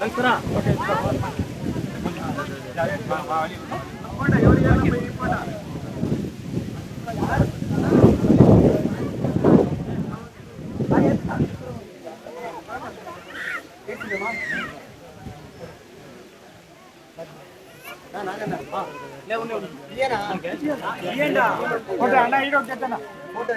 ನಂತರ ஏண்டா போட்டா அண்ணா ஹீரோ கேட்டா போட்டா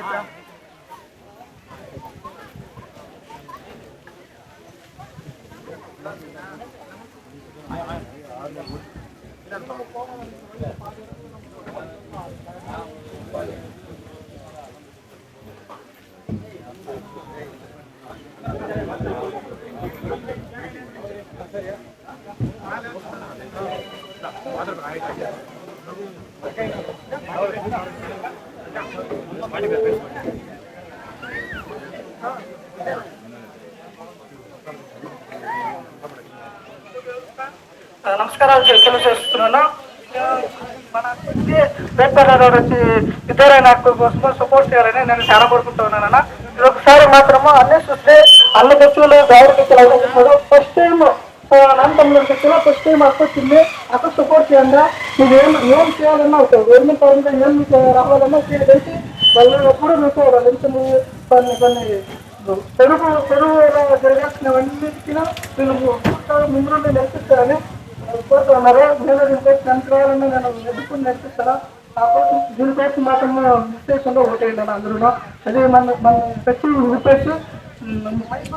పేపర్ వచ్చి ఇద్దరే నాకు కోసం సపోర్ట్ చేయాలని నేను చాలా కోరుకుంటున్నాను అన్న ఇది ఒకసారి మాత్రము అన్ని చూస్తే అన్ని వ్యక్తులు గౌరవించారు ఫస్ట్ టైం అనంతంలో వ్యక్తులు ఫస్ట్ టైం అక్క వచ్చింది. అక్క సపోర్ట్ చేయండి మీరు ఏం ఏం చేయాలన్నా ఒక గవర్నమెంట్ పరంగా ఏం మీకు రావాలన్నా చేసి వాళ్ళు ఎప్పుడు మీకు లింకులు కొన్ని కొన్ని పెరుగు పెరుగు జరగాల్సినవన్నిటికీ వీళ్ళు ముందు నేర్పిస్తారని కోరుతున్నారు నేను దీనికోసం నెంచుకోవాలని నేను ఎదుర్కొని నేర్పిస్తాను. కాకపోతే దీనికోసం మాత్రం మిస్టేషన్లో ఓటేయండి అని అందరూ అదే మన మన పెట్టి విప్పేసి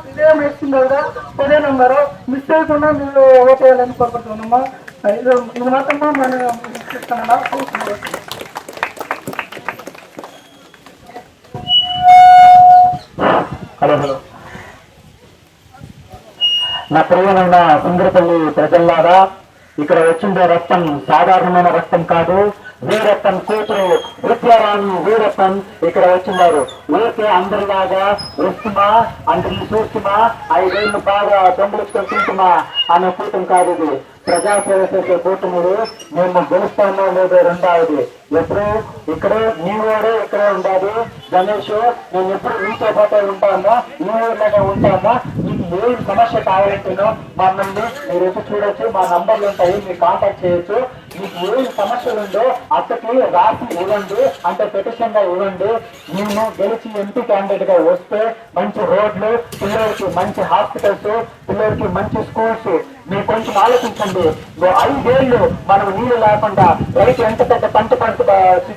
ఇదే వేస్తుంది కదా? అదే నెంబరు మిస్ చేయకుండా మీరు ఓటేయాలని కోరుకుంటున్నామా? ఇది ఇది మాత్రం నేను ఇస్తానన్నా హలో హలో. నా ప్రియమైన సుందరపల్లి ప్రజల్లారా ఇక్కడ వచ్చిన రక్తం సాధారణమైన రక్తం కాదు. వీరప్పన్ కూతురు విద్యారాణి వీరప్పన్ ఇక్కడ వచ్చినారు. ఊరికే అందరిలాగా వస్తుమా అందరిని చూస్తుమా ఐదేళ్ళు బాగా దొంగలుకొని తింటుమా అనే కూటం కాదు ఇది. ప్రజాసేవ చేసే కూటములు మేము గెలుస్తామో లేదో రెండవది. ఎప్పుడు? ఇక్కడే నీ ఊరే ఇక్కడే ఉండాలి. గణేష్ మేము ఎప్పుడు నీతో పాటే ఉంటామా నీ ఊర్లోనే ఉంటామా మీకు ఏ సమస్య కావాలంటేనో మమ్మల్ని మీరు ఎప్పుడు చూడొచ్చు. మా నంబర్లు ఉంటాయి. మీరు కాంటాక్ట్ చేయొచ్చు. మీకు ఏం సమస్యలు ఉందో అక్కడికి రాసి ఇవ్వండి అంటే పెటిషన్గా ఇవ్వండి. మేము గెలిచి ఎంపీ క్యాండిడేట్గా వస్తే మంచి రోడ్లు పిల్లలకి మంచి హాస్పిటల్స్ పిల్లలకి మంచి స్కూల్స్ మీరు కొంచెం ఆలోచించండి. ఐదేళ్ళు మనం నీళ్ళు లేకుండా రైతు ఎంత పెద్ద పంట పంట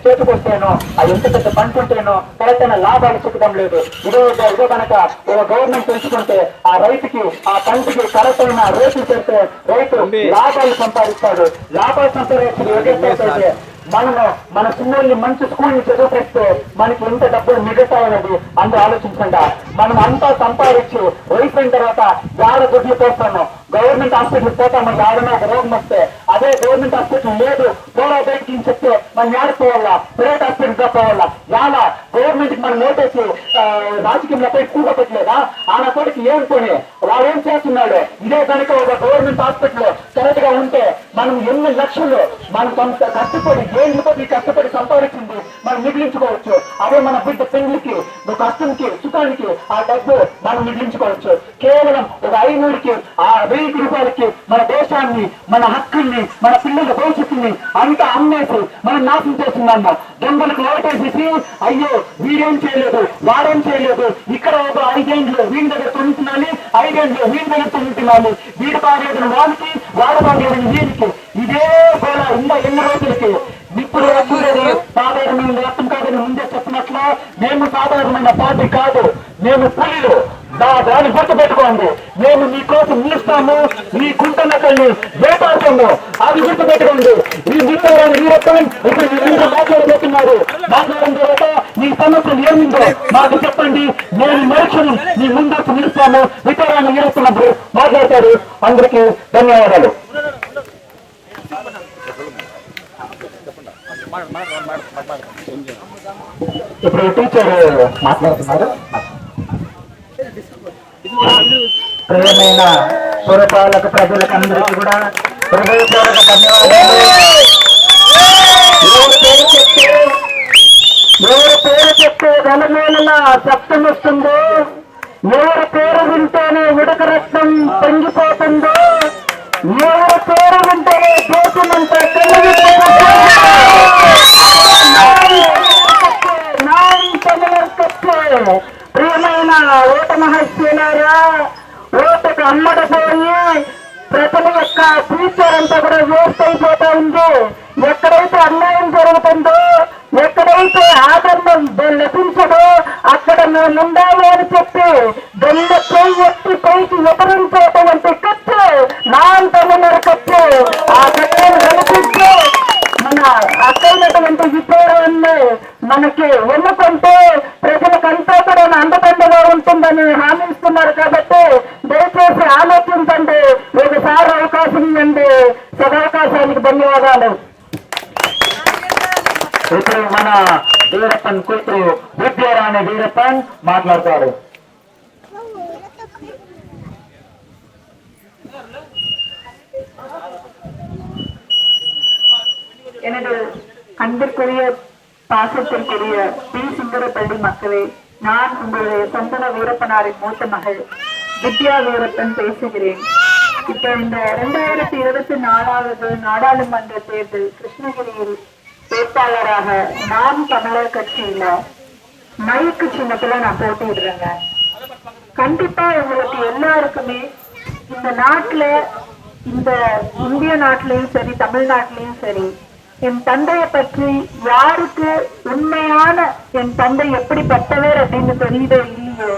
చేతికి వస్తేనో ఆ ఎంత పెద్ద పంట ఉంటేనో కరెక్ట్ అయిన లాభాలు చిక్కడం లేదు. ఇదే ఇదే కనుక ఒక గవర్నమెంట్ పెంచుకుంటే ఆ రైతుకి ఆ పంటకి కరెక్ట్ అయిన రేట్లు చేస్తే రైతు లాభాలు సంపాదిస్తాడు. లాభాలు సంపాదించి మనము మన పిల్లల్ని మంచి స్కూల్ని చదివిస్తే మనకి ఎంత డబ్బులు మిగులుతాయన్నది అందరూ ఆలోచించండి. మనం అంతా సంపాదించి వయసు తర్వాత గాఢ గుడ్లు గవర్నమెంట్ హాస్పిటల్ పోతాము ఏడన్నా ఒక రోగం వస్తే అదే గవర్నమెంట్ హాస్పిటల్ లేదు పోరా అని చెప్తే మనం ఏడుకోవాలా ప్రైవేట్ హాస్పిటల్ పోవాలా? యాలా గవర్నమెంట్కి మనం ఓటేసి ఆ, రాజకీయంలో పోయి కూడపెట్టలేదా ఏం కొని వాడు ఏం చేస్తున్నాడు? ఇదే కనుక ఒక గవర్నమెంట్ హాస్పిటల్ కరెక్ట్గా ఉంటే మనం ఎన్ని లక్షలు మనం కొంత కష్టపడి ఏళ్ళు కొద్ది కష్టపడి సంపాదించింది మనం మిగిలించుకోవచ్చు? అదే మన బిడ్డ పెళ్ళికి కష్టంకి సుఖానికి ఆ డబ్బు మనం మిగిలించుకోవచ్చు. కేవలం ఒక ఐనూరికి ఆ వెయ్యి రూపాయలకి మన దేశాన్ని మన హక్కుల్ని మన పిల్లల భవిష్యత్తుని అంతా అమ్మేసి మనం నాశనం చేస్తున్నాము దొంగలకు ఓటేసేసి అయ్యో వీడేం చేయలేదు వాడేం చేయలేదు ఇక్కడ ఒక ఐదేండ్లు వీడి దగ్గర తొమ్మిది ఐదేండ్లు వీడి దగ్గర తొమ్మిది వీడి బాగలేదు వాడికి వాడు బాగలేదు వీడికి ఇదే గోళ ఇంకా ఎన్ని రోజులకి? ఇప్పుడు వచ్చేది సాధారణమైన రక్తం కాదని ముందే చెప్పినట్లు మేము సాధారణమైన పార్టీ కాదు మేము పులిలు దాన్ని గుర్తు పెట్టుకోండి మేము మీకోసం నిలుస్తాము మీ కుంటనకల్ని వేటాడుతాము అది గుర్తు పెట్టుకోండి ఈ మిత్రులను వీరప్పన్ ఇప్పుడు మీరు మాట్లాడబోతున్నారు మాట్లాడిన తర్వాత మీ సమస్యలు ఏమిందో మాకు చెప్పండి. మేము మనుషులు మీ ముందుకు నిలుస్తాము వితరాన్ని నిలుస్తున్నప్పుడు మాట్లాడతారు. అందరికీ ధన్యవాదాలు. ఇప్పుడు టీచర్ మాట్లాడుతున్నారు. ప్రియమైన పురపాలక ప్రజలకు అందరికీ కూడా హృదయపూర్వక ధన్యవాదాలు ఎవరు పేరు చెప్తే వెలమేలలా శబ్దం వస్తుందో. నూరు పేరు వింటేనే ఉడక రక్తం పొంగిపోతుందో. నూరు పేరు వింటేనే దేశమంతా ప్రియమైన ఓట మహర్షులారా ఓటకు అమ్మకపోయి ప్రజల యొక్క ఫ్యూచర్ అంతా కూడా వేస్ట్ అయిపోతా ఉంది. ఎక్కడైతే అన్యాయం జరుగుతుందో ఎక్కడైతే ఆనందం లభించదో అక్కడ మేము ఉండాలి అని చెప్పి దొంగపై ఎత్తి పైకి ఎదురించేటువంటి కట్టు నా అంతమున్నారు కత్తు. ఆ కత్తును కనిపిస్తే మన అక్కైనటువంటి విచారాన్ని మనకి ఎన్నుకుంటే మాట్లాడతారు எனது அன்பிற்குரிய பாசத்திற்குரிய பி சுந்தரப்பள்ளி மக்களே நான் உங்களுடைய சந்தன வீரப்பனாரின் மூத்த மகள் வித்யா வீரப்பன் பேசுகிறேன் இப்ப இந்த இரண்டாயிரத்தி இருபத்தி நாலாவது நாடாளுமன்ற தேர்தல் கிருஷ்ணகிரியில் வேட்பாளராக நாம் தமிழர் கட்சியில மயக்கு சின்னத்துல நான் போட்டிடுறேங்க. கண்டிப்பா உங்களுக்கு எல்லாருக்குமே இந்த நாட்டுல இந்த இந்திய நாட்டிலையும் சரி தமிழ்நாட்டிலையும் சரி என் தந்தையை பற்றி யாருக்கு உண்மையான என் தந்தை எப்படிப்பட்டவர் அப்படின்னு தெரியுதோ இல்லையோ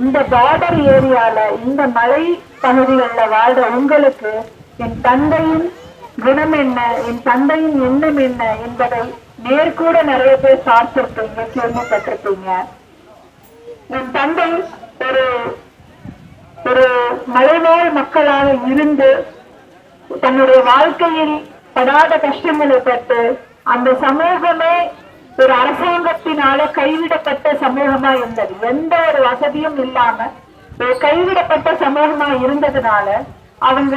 இந்த பார்டர் ஏரியால இந்த மலை பகுதிகளில் வாழ்ற உங்களுக்கு என் தந்தையின் குணம் என்ன என் தந்தையின் எண்ணம் என்ன என்பதை நேர்கூட நிறைய பேர் பார்த்திருப்பீங்க கேள்விப்பட்டிருப்பீங்க. என் தந்தை ஒரு ஒரு மலைவாழ் மக்களாக இருந்து தன்னுடைய வாழ்க்கையில் படாத கஷ்டங்களை பட்டு அந்த சமூகமே ஒரு அரசாங்கத்தினால கைவிடப்பட்ட சமூகமா இருந்தது. எந்த ஒரு வசதியும் இல்லாம ஒரு கைவிடப்பட்ட சமூகமா இருந்ததுனால அவங்க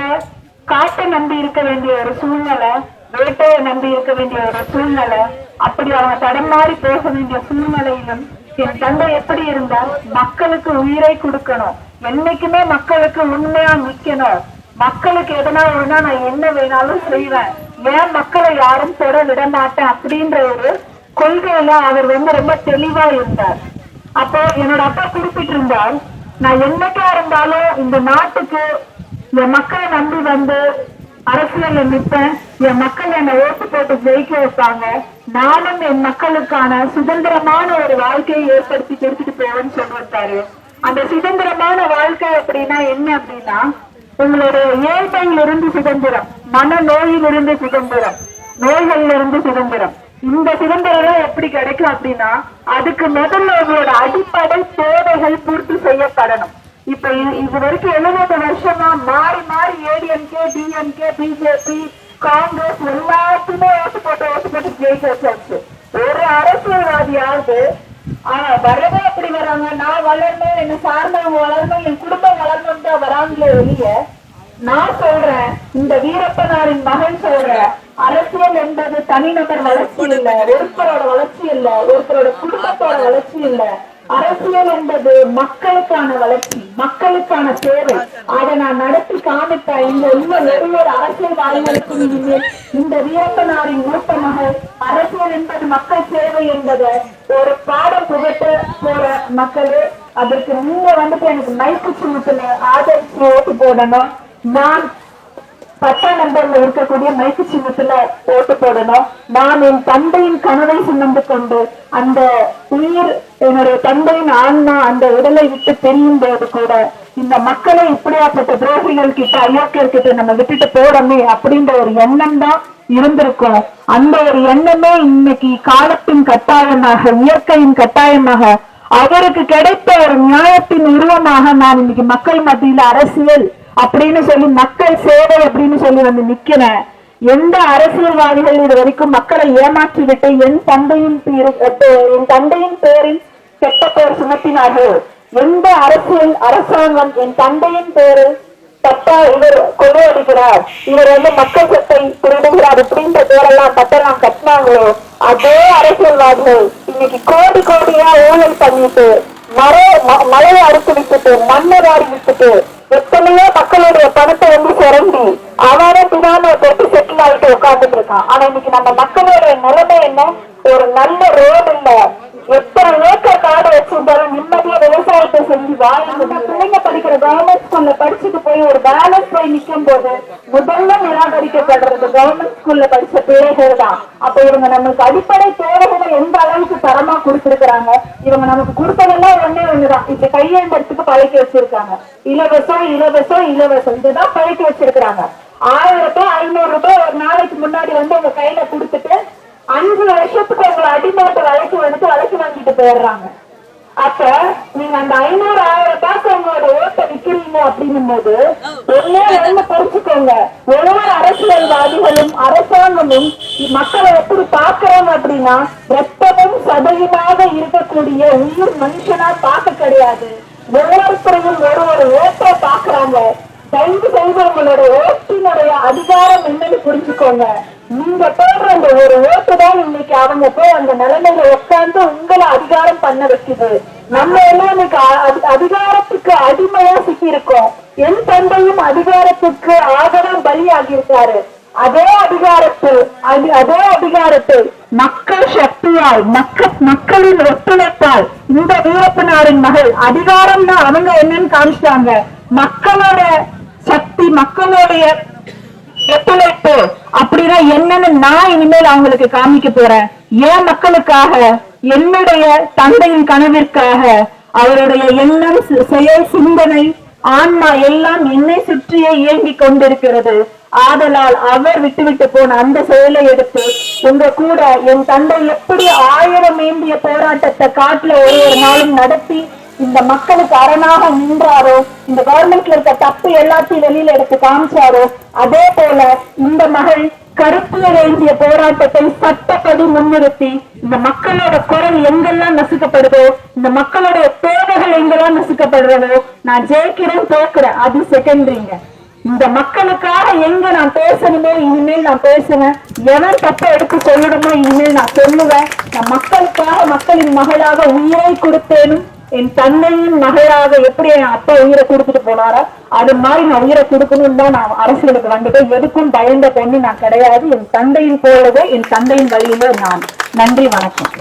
காட்டை நம்பி இருக்க வேண்டிய ஒரு சூழ்நிலை வேட்டையை நம்பி இருக்க வேண்டிய ஒரு சூழ்நிலை அப்படி அவங்க தடமாறி போக வேண்டிய சூழ்நிலையிலும் என் தந்தை எப்படி இருந்தால் மக்களுக்கு உயிரை கொடுக்கணும். என்னைக்குமே மக்களுக்கு உண்மையா நிக்கணும். மக்களுக்கு எதனா வேணா நான் என்ன வேணாலும் செய்வேன். ஏன் மக்களை யாரும் தொட விட மாட்டேன் அப்படின்ற ஒரு கொள்கையில அவர் வந்து ரொம்ப தெளிவா இருந்தார். அப்போ என்னோட அப்பா குறிப்பிட்டிருந்தார் நான் என்னைக்கா இருந்தாலும் இந்த நாட்டுக்கு இந்த மக்களை நம்பி வந்து அரசியல்ல நிற்பேன் என் மக்கள் என்னை ஓட்டு போட்டு ஜெயிக்க வைப்பாங்க. நானும் என் மக்களுக்கான சுதந்திரமான ஒரு வாழ்க்கையை ஏற்படுத்தி கொடுத்துட்டு போவேன்னு சொல்லிட்டாரு அந்த சுதந்திரமான வாழ்க்கை அப்படின்னா என்ன அப்படின்னா உங்களுடைய ஏழ்மையிலிருந்து சுதந்திரம் மன நோயிலிருந்து சுதந்திரம் நோய்கள்ல இருந்து சுதந்திரம். இந்த சுதந்திரம் எப்படி கிடைக்கும் அப்படின்னா அதுக்கு முதல்ல உங்களோட அடிப்படை தேவைகள் பூர்த்தி செய்யப்படணும். இப்ப இது வரைக்கும் எழுபது வருஷமா மாறி மாறி டிஎம்கே பிஜேபி காங்கிரஸ் எல்லாத்துக்குமே ஓட்டு போட்டு ஓட்டு போட்டு ஜெயிக்க வச்சாச்சு. ஒரு அரசியல்வாதியாவது ஆஹ் வரவே அப்படி வராங்க நான் வளரணும் என்ன சார்ந்தவங்க வளரணும் என் குடும்பம் வளரணும் தான் வராங்களே வெளிய நான் சொல்றேன் இந்த வீரப்பனாரின் மகன் சொல்றேன் அரசியல் என்பது தனிநபர் வளர்ச்சி இல்ல ஒருத்தரோட வளர்ச்சி இல்ல ஒருத்தரோட குடும்பத்தோட வளர்ச்சி இல்ல. அரசியல் என்பது மக்களுக்கான வளர்ச்சி மக்களுக்கான சேவை அதை நான் நடத்தி காமிப்பேன் இங்க உள்ள ஒவ்வொரு அரசியல்வாதிகளுக்கும் இனிமேல் இந்த வீரப்பனாரின் மகள் அரசியல் என்பது மக்கள் சேவை என்பதை ஒரு பாடம் புகட்ட போற மக்களே அதற்கு நீங்க வந்துட்டு எனக்கு மைக்கு சின்னத்துல ஆதரிச்சு ஓட்டு போடணும். நான் பத்தாம் நம்பர்ல இருக்கக்கூடிய மைக்கு சின்னத்துல ஓட்டு போடணும். நான் என் தந்தையின் கனவை சுமந்து கொண்டு அந்த உயிர் என்னுடைய தந்தையின் ஆன்மா அந்த உடலை விட்டு தெரியும் போது கூட இந்த மக்களை இப்படியாப்பட்ட துரோகிகள் கிட்ட அயோக்கியர் கிட்ட நம்ம விட்டுட்டு போறோமே அப்படின்ற ஒரு எண்ணம் தான் இருந்திருக்கும். அந்த ஒரு எண்ணமே இன்னைக்கு காலத்தின் கட்டாயமாக இயற்கையின் கட்டாயமாக அவருக்கு கிடைத்த ஒரு நியாயத்தின் உருவமாக நான் இன்னைக்கு மக்கள் மத்தியில அரசியல் அப்படின்னு சொல்லி மக்கள் சேவை அப்படின்னு சொல்லி வந்து நிக்கிறேன் எந்த அரசியல்வாதிகள் இது வரைக்கும் மக்களை ஏமாற்றிவிட்டு என் தந்தையின் பேரு- என் தந்தையின் பேரில் கெட்ட பேர் சுமத்தினார்கள். எந்த அரசியல் அரசாங்கம் என் தந்தையின் பேரு தப்பா இவர் கொள்ளையடிக்கிறார்? இவர் வந்து மக்கள் சொத்தை திருடுகிறார் அப்படின்ற பேரெல்லாம் பட்டெல்லாம் கட்டினாங்களோ அதே அரசியல்வாதிகள் இன்னைக்கு கோடி கோடியா ஊழல் பண்ணிட்டு மர ம- மலையை அறுத்து விட்டுட்டு மண்ணை வாரி விட்டுட்டு எத்தனையோ மக்களுடைய பணத்தை வந்து சுரண்டி அவனே பின்னால தொட்டு செட்டில் ஆகிட்டு உட்கார்ந்துட்டு இருக்கான். ஆனா இன்னைக்கு நம்ம மக்களுடைய நிலைமை என்ன? ஒரு நல்ல ரோடு இல்ல. எத்தனை ஏக்கர் காடு வச்சிருந்தாலும் நிம்மதியா விவசாயத்தை செஞ்சு வாழ்ந்து ஒரு கவர்மெண்ட் ஸ்கூல்ல படிச்சுட்டு போய் ஒரு பேலன்ஸ் போய் நிக்கும் போது முதல்ல நிராகரிக்கப்படுறது கவர்மெண்ட் ஸ்கூல்ல படிச்ச பிள்ளைகள் தான். அப்ப இவங்க நம்மளுக்கு அடிப்படை தேவைகளை எந்த அளவுக்கு தரமா கொடுத்திருக்கிறாங்க? இவங்க நமக்கு கொடுத்ததெல்லாம் ஒண்ணே ஒண்ணுதான். இப்ப கையேந்தத்துக்கு பழக்கி வச்சிருக்காங்க. இலவசம் இலவசம் இலவசம். இதுதான் பழக்கி வச்சிருக்கிறாங்க. ஆயிரம் ரூபாய் ஐநூறு ரூபாய் ஒரு நாளைக்கு முன்னாடி வந்து உங்க கையில கொடுத்துட்டு அஞ்சு வருஷத்துக்கு உங்களை அடிமாட்டு வழக்கு வந்துட்டு வழக்கு வாங்கிட்டு போயிடுறாங்க. அப்ப நீங்க அந்த ஐநூறு ஆயிரம் காசு உங்களோட ஓட்டை விக்கிறீங்க அப்படின்னும் போது ஒன்னே ஒண்ணு ஒவ்வொரு அரசியல்வாதிகளும் அரசாங்கமும் மக்களை எப்படி பாக்குறாங்க அப்படின்னா ரத்தமும் சதவீதமாக இருக்கக்கூடிய உயிர் மனுஷனா பார்க்க கிடையாது. ஒவ்வொருத்தரையும் ஒரு ஒரு ஓட்டை பாக்குறாங்க தயவு செய்து உங்களோட ஓட்டினுடைய அதிகாரம் என்னன்னு புரிஞ்சுக்கோங்க. நீங்க போடுற அந்த ஒரு ஓட்டு தான் இன்னைக்கு அவங்க போய் அந்த நிலைமையில உட்கார்ந்து உங்களை அதிகாரம் பண்ண வைக்குது. நம்ம எல்லாம் இன்னைக்கு அதி- அதிகாரத்துக்கு அடிமையா சிக்கி இருக்கோம் என் தந்தையும் அதிகாரத்துக்கு ஆதரவு பலியாகி இருக்காரு அதே அதிகாரத்தில் அதே அதிகாரத்தை மக்கள் சக்தியால் மக்கள் மக்களின் ஒத்துழைப்பால் இந்த வீரப்பனாரின் மகள் அதிகாரம்னா அவங்க என்னன்னு காமிச்சிட்டாங்க மக்களோட சக்தி மக்களுடைய ஒத்துழைப்பு அப்படின்னா என்னன்னு நான் இனிமேல் அவங்களுக்கு காமிக்க போறேன். என் மக்களுக்காக? என்னுடைய தந்தையின் கனவிற்காக அவருடைய எண்ணம் செயல் சிந்தனை ஆன்மா எல்லாம் என்னை சுற்றியே இயங்கிக் கொண்டிருக்கிறது. ஆதலால் அவர் விட்டுவிட்டு போன அந்த செயலை எடுத்து உங்க கூட என் தந்தை எப்படி ஆயிரம் ஏந்திய போராட்டத்தை காட்டுல ஒரு ஒரு நாளும் நடத்தி இந்த மக்களுக்கு அரணாக நின்றாரோ இந்த கவர்மெண்ட்ல இருக்க தப்பு எல்லாத்தையும் வெளியில எடுத்து காமிச்சாரோ அதே போல இந்த மகள் கருப்புல வேண்டிய போராட்டத்தை சட்டப்படி முன்னிறுத்தி இந்த மக்களோட குரல் எங்கெல்லாம் நசுக்கப்படுதோ இந்த மக்களுடைய தேவைகள் எங்கெல்லாம் நசுக்கப்படுறதோ நான் ஜெயிக்கிறேன் தோக்குறேன் அது செகண்டரிங்க இந்த மக்களுக்காக எங்க நான் பேசணுமோ இனிமேல் நான் பேசுவேன். எவன் தப்ப எடுத்து சொல்லணுமோ இனிமேல் நான் சொல்லுவேன். நான் மக்களுக்காக மக்களின் மகளாக உயிரை கொடுத்தேனும் என் தந்தையின் மகளாக எப்படி என் அப்பா உயிரை கொடுத்துட்டு போனாரோ அது மாதிரி நான் உயிரை கொடுக்கணும்னு தான் நான் அரசியலுக்கு வந்துட்டேன். எதுக்கும் பயந்த பொண்ணு நான் கிடையாது. என் தந்தையின் போலவே என் தந்தையின் வழியில நான். நன்றி வணக்கம்.